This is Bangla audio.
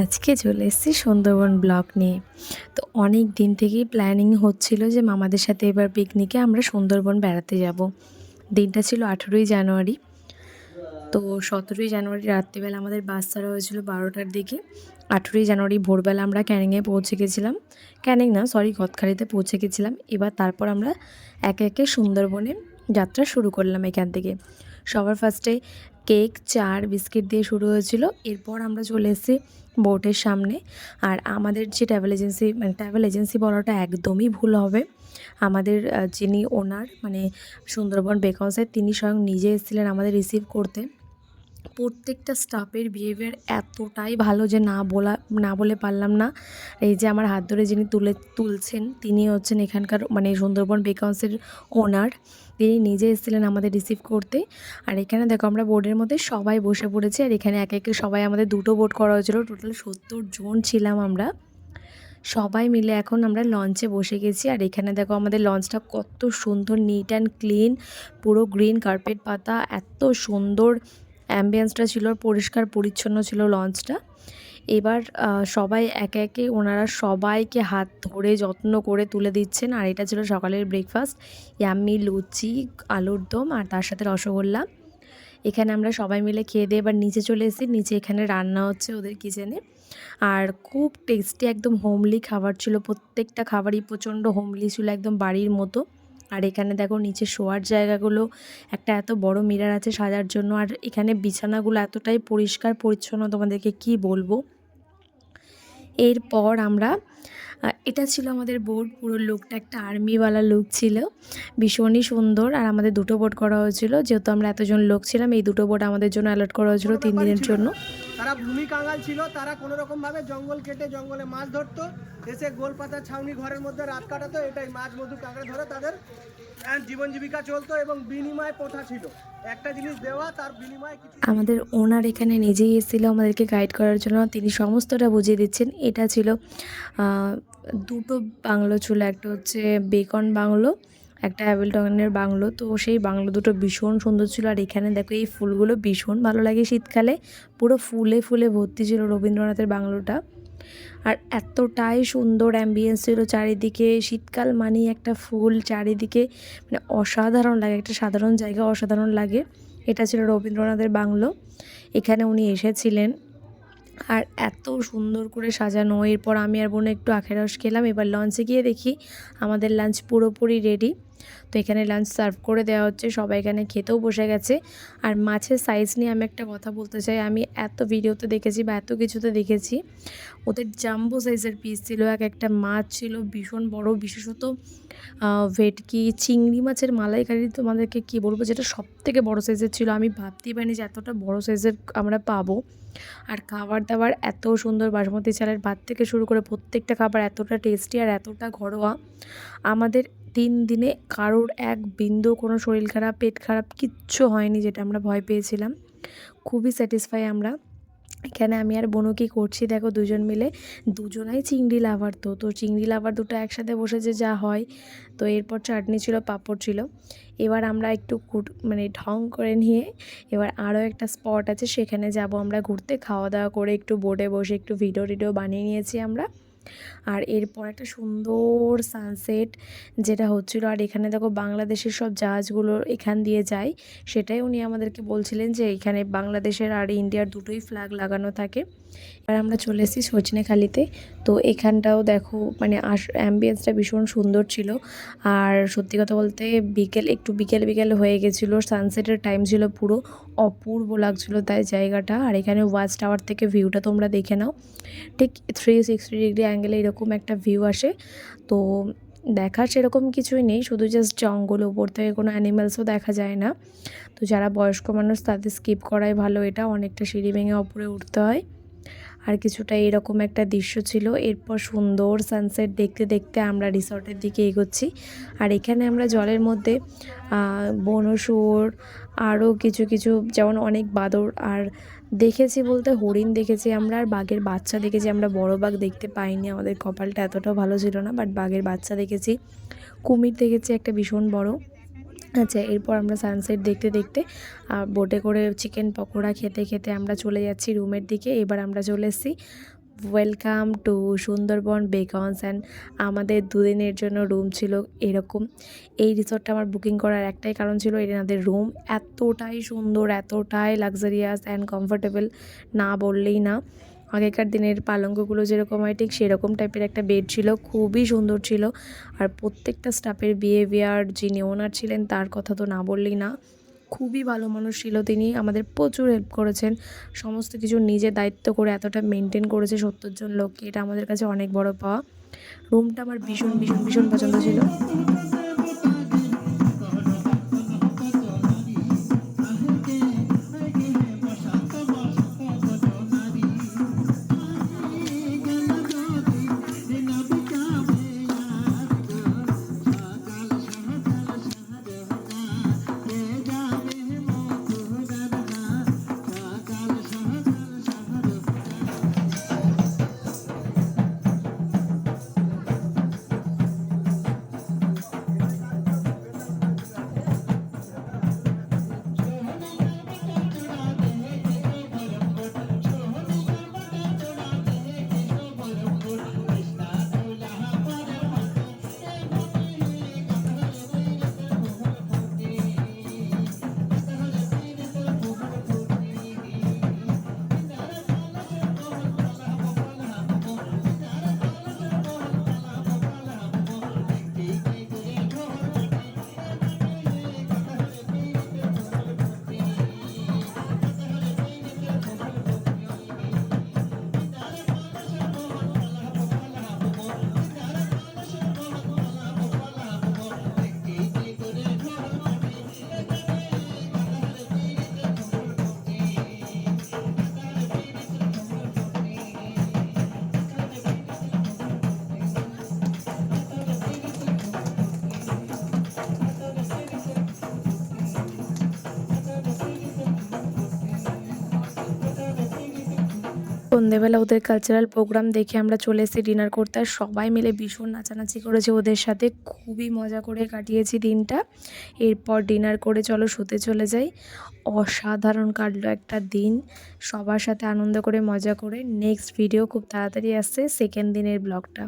আজকে চলে এসেছি সুন্দরবন ব্লক নিয়ে। তো অনেক দিন থেকেই প্ল্যানিং হচ্ছিল যে মামাদের সাথে এবার পিকনিকে আমরা সুন্দরবন বেড়াতে যাব। দিনটা ছিল আঠেরোই জানুয়ারি। তো সতেরোই জানুয়ারি রাত্রিবেলা আমাদের বাস ছাড়া হয়েছিল বারোটার দিকে। আঠেরোই জানুয়ারি ভোরবেলা আমরা ক্যানিংয়ে পৌঁছে গেছিলাম। ক্যানিং না সরি গদখালিতে পৌঁছে গেছিলাম। এবার তারপর আমরা একে একে সুন্দরবনে যাত্রা শুরু করলাম এখান থেকে। সবার ফার্স্টে কেক, চার বিস্কিট দিয়ে শুরু হয়েছিল। এরপর আমরা চলে এসেছি বোটের সামনে। আর আমাদের যে ট্রাভেল এজেন্সি মানে ট্রাভেল এজেন্সি বলাটা একদমই ভুল হবে। আমাদের যিনি ওনার মানে সুন্দরবন বেকাউন্সের তিনি স্বয়ং নিজে এসেছিলেন আমাদের রিসিভ করতে। প্রত্যেকটা স্টাফের বিহেভিয়ার এতটাই ভালো যে না বলা, না বলে পারলাম না। এই যে আমার হাত ধরে যিনি তুলে, তুলছেন, তিনি হচ্ছেন এখানকার মানে সুন্দরবন বেকাউন্সের ওনার তিনি নিজে এসেছিলেন আমাদের রিসিভ করতে। আর এখানে দেখো আমরা বোর্ডের মধ্যে সবাই বসে পড়েছি। আর এখানে এক একে সবাই আমাদের দুটো বোর্ড করা হয়েছিল। টোটাল সত্তর জন ছিলাম আমরা। সবাই মিলে এখন আমরা লঞ্চে বসে গেছি। আর এখানে দেখো আমাদের লঞ্চটা কত সুন্দর নিট অ্যান্ড ক্লিন পুরো গ্রিন কার্পেট পাতা, এত সুন্দর অ্যাম্বিয়েন্সটা ছিল, পরিষ্কার, পরিচ্ছন্ন ছিল লঞ্চটা। এবার সবাই একে একে, ওনারা সবাইকে হাত ধরে যত্ন করে তুলে দিচ্ছেন। আর এটা ছিল সকালের ব্রেকফাস্ট ইয়াম্মি, লুচি, আলুর দম আর তার সাথে রসগোল্লা। এখানে আমরা সবাই মিলে খেয়ে দিয়ে এবার নিচে চলে এসেছি। নিচে এখানে রান্না হচ্ছে ওদের কিচেনে আর খুব টেস্টি একদম হোমলি খাবার ছিল। প্রত্যেকটা খাবারই প্রচণ্ড হোমলি ছিল, একদম বাড়ির মতো। আর এখানে দেখো নিচে শোয়ার জায়গাগুলো একটা এত বড় মিরার আছে সাজার জন্য আর এখানে বিছানাগুলো এতটাই পরিষ্কার পরিচ্ছন্ন তোমাদেরকে কি বলব। এরপর আমরা এটা ছিল আমাদের বোট পুরো লুকটা একটা আর্মিওয়ালা লুক ছিল ভীষণই সুন্দর আর আমাদের দুটো বোট করা হয়েছিল যেহেতু আমরা এতজন লোক ছিলাম এই দুটো বোট আমাদের জন্য অ্যালার্ট করা হয়েছিল তিন দিনের জন্য। তারা ভূমি কাঙ্গাল ছিল, তারা কোনো রকম ভাবে জঙ্গল কেটে জঙ্গলে মাছ ধরতো, এসে গোলপাতা ছাউনি ঘরের মধ্যে রাত কাটাতো, এটাই মাছ, মধু, কাঁকড়া ধরে তাদের জীবন জীবিকা চলতো এবং বিনিময় প্রথা ছিল। একটা জিনিস দেওয়া, তার বিনিময়ে আমাদের ওনার এখানে নিজেই এসেছিল আমাদেরকে গাইড করার জন্য। তিনি সমস্তটা বুঝিয়ে দিচ্ছেন। এটা ছিল দুটো বাংলো ছিল, একটা হচ্ছে বেকন বাংলো একটা হ্যাভেলটনের বাংলো। তো সেই বাংলো দুটো ভীষণ সুন্দর ছিল। আর এখানে দেখো এই ফুলগুলো ভীষণ ভালো লাগে শীতকালে। পুরো ফুলে ফুলে ভর্তি ছিল রবীন্দ্রনাথের বাংলোটা। আর এতটাই সুন্দর অ্যাম্বিয়েন্স ছিল চারিদিকে। শীতকাল মানেই একটা ফুল চারিদিকে মানে অসাধারণ লাগে, একটা সাধারণ জায়গা অসাধারণ লাগে। এটা ছিল রবীন্দ্রনাথের বাংলো। এখানে উনি এসেছিলেন। আর এত সুন্দর করে সাজানো। এরপর আমি আর বোন একটু আখের রস খেলাম। এবার লঞ্চে গিয়ে দেখি আমাদের লাঞ্চ পুরোপুরি রেডি তো এখানে লাঞ্চ সার্ভ করে দেওয়া হচ্ছে, সবাই এখানে খেতেও বসে গেছে। আর মাছের সাইজ নিয়ে আমি একটা কথা বলতে চাই, আমি এত ভিডিওতে দেখেছি বা এত কিছুতে দেখেছি। ওদের জাম্বো সাইজের পিস ছিল, এক একটা মাছ ছিল, ভীষণ বড়, বিশেষত ভেটকি, চিংড়ি মাছের মালাইকারি তোমাদেরকে কি বলব, যেটা সব থেকে বড় সাইজের ছিল। আমি ভাবতেই পারিনি যে এতটা বড় সাইজের আমরা পাবো। আর খাবার দাবার এত সুন্দর বাসমতি চালের ভাত থেকে শুরু করে প্রত্যেকটা খাবার এতটা টেস্টি আর এতটা ঘরোয়া। আমাদের তিন দিনে কারোর এক বিন্দু কোনো শরীর খারাপ, পেট খারাপ কিচ্ছু হয়নি, যেটা আমরা ভয় পেয়েছিলাম। খুবই স্যাটিসফাই আমরা। এখানে আমি আর বনু কি করছি? দেখো দুজন মিলে দুজনাই চিংড়ি লাভার তো। তো চিংড়ি লাভার দুটো একসাথে বসেছে যা হয়। তো এরপর চাটনি ছিল, পাঁপড় ছিল। এবার আমরা একটু কুট- মানে ঢং করে নিয়ে এবার আরও একটা স্পট আছে, সেখানে যাব আমরা ঘুরতে। খাওয়া দাওয়া করে একটু বোটে বসে একটু ভিডিও টিডিও বানিয়ে নিয়েছি আমরা। আর এরপর একটা সুন্দর সানসেট যেটা হচ্ছিল, আর এখানে দেখো বাংলাদেশের সব জাহাজগুলো এখান দিয়ে যায়। সেটাই উনি আমাদেরকে বলছিলেন যে এখানে বাংলাদেশের আর ইন্ডিয়ার দুটোই ফ্ল্যাগ লাগানো থাকে। আর আমরা চলে এসেছি সজনেখালিতে। তো এখানটাও দেখো মানে আস অ্যাম্বিয়েন্সটা ভীষণ সুন্দর ছিল। আর সত্যি কথা বলতে বিকেল, একটু বিকেল বিকেল হয়ে গেছিল। সানসেটের টাইম ছিল পুরো অপূর্ব লাগছিল তাই জায়গাটা। আর এখানে ওয়াচ টাওয়ার থেকে ভিউটা তোমরা দেখে নাও। ঠিক থ্রি সিক্সটি ডিগ্রি অ্যাঙ্গেলে এরকম একটা ভিউ আসে। তো দেখার সেরকম কিছুই নেই, শুধু জাস্ট জঙ্গল ওপর থেকে কোনো অ্যানিম্যালসও দেখা যায় না। তো যারা বয়স্ক মানুষ তাদের স্কিপ করাই ভালো, এটা অনেকটা সিঁড়ি ভেঙে ওপরে উঠতে হয়। আর কিছুটা এরকম একটা দৃশ্য ছিল। এরপর সুন্দর সানসেট দেখতে দেখতে আমরা রিসর্টের দিকে এগোচ্ছি। আর এখানে আমরা জলের মধ্যে বনশুয়োর আরও কিছু কিছু যেমন অনেক বাদর, আর দেখেছি বলতে হরিণ দেখেছি আমরা, আর বাঘের বাচ্চা দেখেছি আমরা। বড় বাঘ দেখতে পাইনি, আমাদের কপালটা এতটাও ভালো ছিল না বাট বাঘের বাচ্চা দেখেছি। কুমির দেখেছি, একটা ভীষণ বড়। আচ্ছা এরপর আমরা সানসেট দেখতে দেখতে বোটে করে চিকেন পকোড়া খেতে খেতে আমরা চলে যাচ্ছি রুমের দিকে। এবার আমরা চলে এসেছি welcome to Sundarban beacons and আমাদের দুদিনের জন্য রুম ছিল এরকম। এই রিসর্টটা আমার বুকিং করার একটাই কারণ ছিল এনাদের রুম। এতটাই সুন্দর, এতটাই লাক্সারিয়াস অ্যান্ড কমফোর্টেবল না বললেই না। আগেকার দিনের পালঙ্কগুলো যেরকম হয়, ঠিক সেরকম টাইপের একটা বেড ছিল, খুবই সুন্দর ছিল। আর প্রত্যেকটা স্টাফের বিহেভিয়ার যিনি ওনার ছিলেন, তার কথা তো না বললেই না, খুবই ভালো মানুষ ছিল তিনি। আমাদের প্রচুর হেল্প করেছেন। সমস্ত কিছু নিজে দায়িত্ব করে এতটা মেনটেন করেছে সত্তর জন লোককে, এটা আমাদের কাছে অনেক বড় পাওয়া। রুমটা আমার ভীষণ ভীষণ ভীষণ পছন্দ ছিল। সন্ধেবেলা ওদের কালচারাল প্রোগ্রাম দেখে আমরা চলে এসেছি ডিনার করতে আর সবাই মিলে ভীষণ নাচানাচি করেছে ওদের সাথে। খুবই মজা করে কাটিয়েছি দিনটা। এরপর ডিনার করে চলো শুতে চলে যাই। অসাধারণ কাটলো একটা দিন। সবার সাথে আনন্দ করে মজা করে। নেক্সট ভিডিও খুব তাড়াতাড়ি আসছে সেকেন্ড দিনের ব্লগটা